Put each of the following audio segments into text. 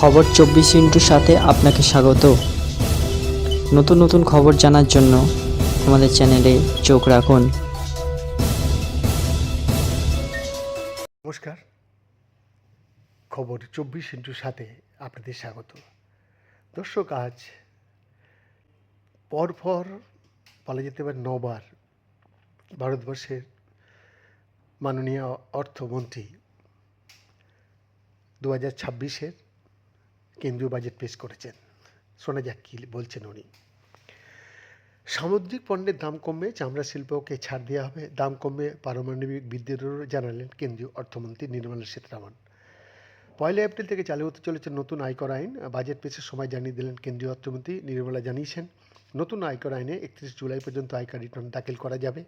খবর চব্বিশ ইন্টুর সাথে আপনাকে স্বাগত। নতুন নতুন খবর জানার জন্য আমাদের চ্যানেলে চোখ রাখুন। নমস্কার। খবর চব্বিশ ইন্টুর সাথে আপনাদের স্বাগত। দর্শক, আজ পরপর বলা যেতে পারে নবার ভারতবর্ষের মাননীয় অর্থমন্ত্রী দু হাজার ছাব্বিশের কেন্দ্রীয় বাজেট পেশ করেছেন। শোনা যাক কী বলছেন উনি। সামুদ্রিক পণ্যের দাম কমবে, চামড়া শিল্পকে ছাড় দেওয়া হবে। দাম কমবে, পারমাণবিক বিদ্যুতেরও জানালেন কেন্দ্রীয় অর্থমন্ত্রী নির্মলা সীতারামন। পয়লা এপ্রিল থেকে চালু হতে চলেছে নতুন আয়কর আইন। বাজেট পেশের সময় জানিয়ে দিলেন কেন্দ্রীয় অর্থমন্ত্রী নির্মলা জানিয়েছেন, নতুন আয়কর আইনে একত্রিশ জুলাই পর্যন্ত আয়কর রিটার্ন দাখিল করা যাবে।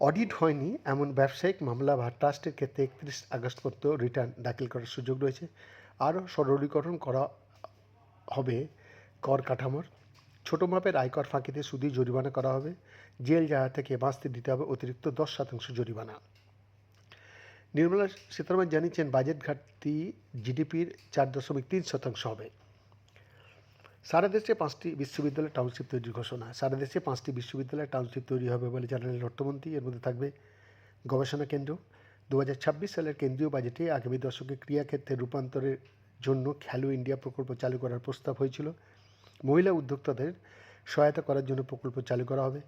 অডিট হয়নি, এমন ব্যবসায়িক মামলা বা ট্রাস্টের ক্ষেত্রে একত্রিশ আগস্ট পর্যন্ত রিটার্ন দাখিল করার সুযোগ রয়েছে। আরও সরলীকরণ করা হবে কর কাঠামোর। ছোট মাপের আয়কর ফাঁকিতে শুধুই জরিমানা করা হবে। জেল জায়গা থেকে বাঁচতে দিতে হবে অতিরিক্ত দশ শতাংশ জরিমানা। নির্মলা সীতারামন জানিয়েছেন, বাজেট ঘাটতি জিডিপির চার দশমিক তিন শতাংশ হবে। সারা দেশে পাঁচটি বিশ্ববিদ্যালয় টাউনশিপ তৈরির ঘোষণা। সারা দেশে পাঁচটি বিশ্ববিদ্যালয় টাউনশিপ তৈরি হবে বলে জানালেন অর্থমন্ত্রী। এর মধ্যে থাকবে গবেষণা কেন্দ্র। দু হাজার ছাব্বিশ সালের কেন্দ্রীয় বাজেটে আগামী দশকে ক্রিয়াক্ষেত্রে রূপান্তরের জন্য খেলো ইন্ডিয়া প্রকল্প চালু করার প্রস্তাব হয়েছিল। মহিলা উদ্যোক্তাদের সহায়তা করার জন্য প্রকল্প চালু করা হবে।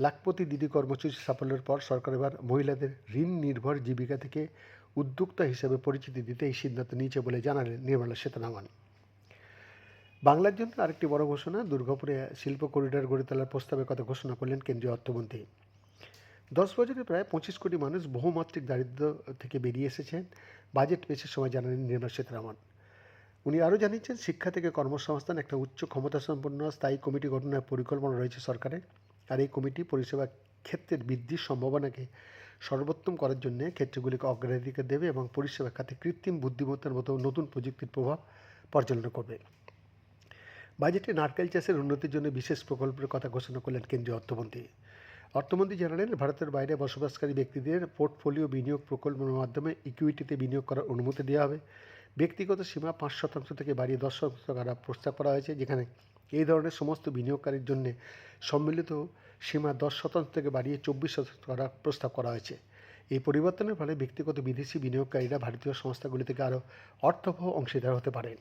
লাখপতি দিদি কর্মসূচি সাফল্যের পর সরকার এবার মহিলাদের ঋণ নির্ভর জীবিকা থেকে উদ্যোক্তা হিসেবে পরিচিতি দিতে এই সিদ্ধান্ত নিয়েছে বলে জানালেন নির্মলা সীতারামন। বাংলার জন্য আরেকটি বড় ঘোষণা, দুর্গাপুরে শিল্প করিডর গড়ে তোলার প্রস্তাবের কথা ঘোষণা করলেন কেন্দ্রীয় অর্থমন্ত্রী। দশ বছরে প্রায় পঁচিশ কোটি মানুষ বহুমাত্রিক দারিদ্র থেকে বেরিয়ে এসেছেন। বাজেট পেশের সময় জানালেন নির্মলা সীতারামন উনি আরও জানিয়েছেন, শিক্ষা থেকে কর্মসংস্থান একটা উচ্চ ক্ষমতাসম্পন্ন স্থায়ী কমিটি গঠনের পরিকল্পনা রয়েছে সরকারের। আর এই কমিটি পরিষেবা ক্ষেত্রের বৃদ্ধির সম্ভাবনাকে সর্বোত্তম করার জন্য ক্ষেত্রগুলিকে অগ্রাধিকার দেবে এবং পরিষেবা খাতে কৃত্রিম বুদ্ধিমত্তার মতো নতুন প্রযুক্তির প্রভাব পর্যালোচনা করবে। বাজেটে নারকেল চাষের উন্নতির জন্য বিশেষ প্রকল্পের কথা ঘোষণা করলেন কেন্দ্রীয় অর্থমন্ত্রী। অর্থমন্ত্রী জানালেন, ভারতের বাইরে বসবাসকারী ব্যক্তিদের পোর্টফোলিও বিনিয়োগ প্রকল্পের মাধ্যমে ইকুইটিতে বিনিয়োগ করার অনুমতি দেওয়া হবে। ব্যক্তিগত সীমা পাঁচ শতাংশ থেকে বাড়িয়ে দশ শতাংশ করার প্রস্তাব করা হয়েছে, যেখানে এই ধরনের সমস্ত বিনিয়োগকারীর জন্য সম্মিলিত সীমা দশ শতাংশ থেকে বাড়িয়ে চব্বিশ শতাংশ করার প্রস্তাব করা হয়েছে। এই পরিবর্তনের ফলে ব্যক্তিগত বিদেশি বিনিয়োগকারীরা ভারতীয় সংস্থাগুলি থেকে আরও অর্থবহ অংশীদার হতে পারেন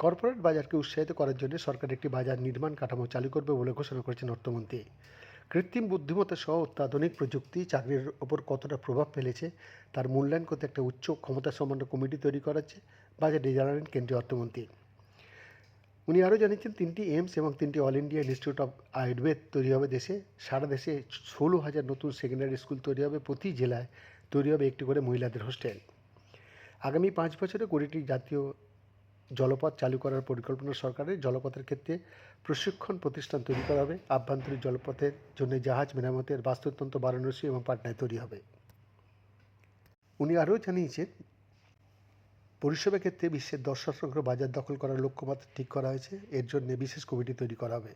কর্পোরেট বাজারকে উৎসাহিত করার জন্য সরকার একটি বাজার নির্মাণ কাঠামো চালু করবে বলে ঘোষণা করেছেন অর্থমন্ত্রী। কৃত্রিম বুদ্ধিমত্তা সহ অত্যাধুনিক প্রযুক্তি চাকরির ওপর কতটা প্রভাব ফেলেছে, তার মূল্যায়ন করতে একটা উচ্চ ক্ষমতা সম্পন্ন কমিটি তৈরি করা হচ্ছে বাজেটে জানালেন কেন্দ্রীয় অর্থমন্ত্রী। উনি আরও জানিয়েছেন, তিনটি এইমস এবং তিনটি All India Institute of Ayurveda তৈরি হবে দেশে। সারা দেশে ষোলো হাজার নতুন সেকেন্ডারি স্কুল তৈরি হবে, প্রতি জেলায় তৈরি হবে একটি করে মহিলাদের হোস্টেল। আগামী পাঁচ বছরে কুড়িটি জাতীয় জলপথ চালু করার পরিকল্পনা সরকারের। জলপথের ক্ষেত্রে প্রশিক্ষণ প্রতিষ্ঠান তৈরি করা হবে। আভ্যন্তরীণ জলপথের জন্য জাহাজ মেরামতের বাস্তুতন্ত্র বারাণসী এবং পাটনায় তৈরি হবে। উনি আরও জানিয়েছেন, পরিষেবা ক্ষেত্রে বিশ্বের দশ শতাংশ বাজার দখল করার লক্ষ্যমাত্রা ঠিক করা হয়েছে। এর জন্য বিশেষ কমিটি তৈরি করা হবে।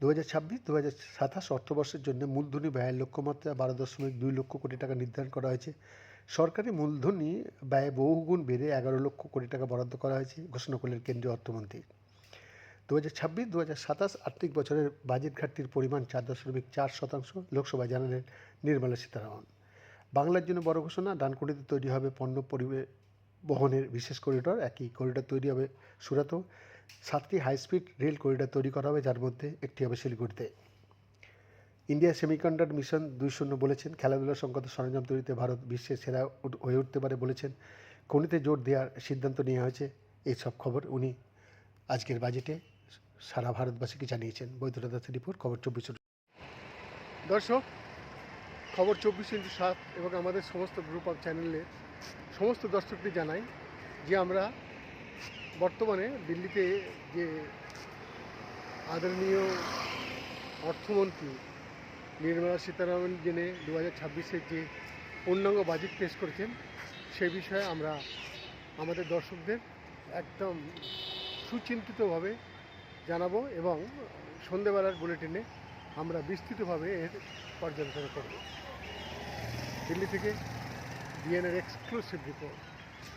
দু হাজার ছাব্বিশ দু হাজার সাতাশ অর্থবর্ষের জন্য মূলধনী ব্যয়ের লক্ষ্যমাত্রা বারো দশমিক দুই লক্ষ কোটি টাকা নির্ধারণ করা হয়েছে। সরকারি মূলধনী ব্যয় বহুগুণ বেড়ে এগারো লক্ষ কোটি টাকা বরাদ্দ করা হয়েছে, ঘোষণা করলেন কেন্দ্রীয় অর্থমন্ত্রী। দু হাজার ছাব্বিশ দু হাজার সাতাশ আর্থিক বছরের বাজেট ঘাটতির পরিমাণ চার দশমিক চার শতাংশ, লোকসভায় জানালেন নির্মলা সীতারামন। বাংলার জন্য বড় ঘোষণা, ডানকুটিতে তৈরি হবে পণ্য পরিবহনের বিশেষ করিডর, একই করিডর তৈরি হবে সুরাতেও সাতটি হাইস্পিড রেল করিডর তৈরি করা হবে, যার মধ্যে একটি হবে শিলিগুড়িতে। ইন্ডিয়া সেমিকন্ডাক্টর মিশন দুই শূন্য বলেছেন, খেলাধুলার সংগত সরঞ্জাম তৈরিতে ভারত বিশ্বের সেরা হয়ে উঠতে পারে বলেছেন। খনিতে জোর দেওয়ার সিদ্ধান্ত নেওয়া হয়েছে এইসব খবর উনি আজকের বাজেটে সারা ভারতবাসীকে জানিয়েছেন। বৈদ্যনাথ দাসের রিপোর্ট, খবর চব্বিশ দর্শক, খবর চব্বিশ ইন্টু সাত এবং আমাদের সমস্ত গ্রুপ অফ চ্যানেলের সমস্ত দর্শকদের জানাই যে আমরা বর্তমানে দিল্লিতে যে আদরণীয় অর্থমন্ত্রী নির্মলা সীতারামন জেনে দু হাজার ছাব্বিশের যে পূর্ণাঙ্গ বাজেট পেশ করেছেন, সে বিষয়ে আমরা আমাদের দর্শকদের একদম সুচিন্তিতভাবে জানাব এবং সন্ধেবেলার বুলেটিনে আমরা বিস্তৃতভাবে এর পর্যালোচনা করব। দিল্লি থেকে ডিএনএর এক্সক্লুসিভ রিপোর্ট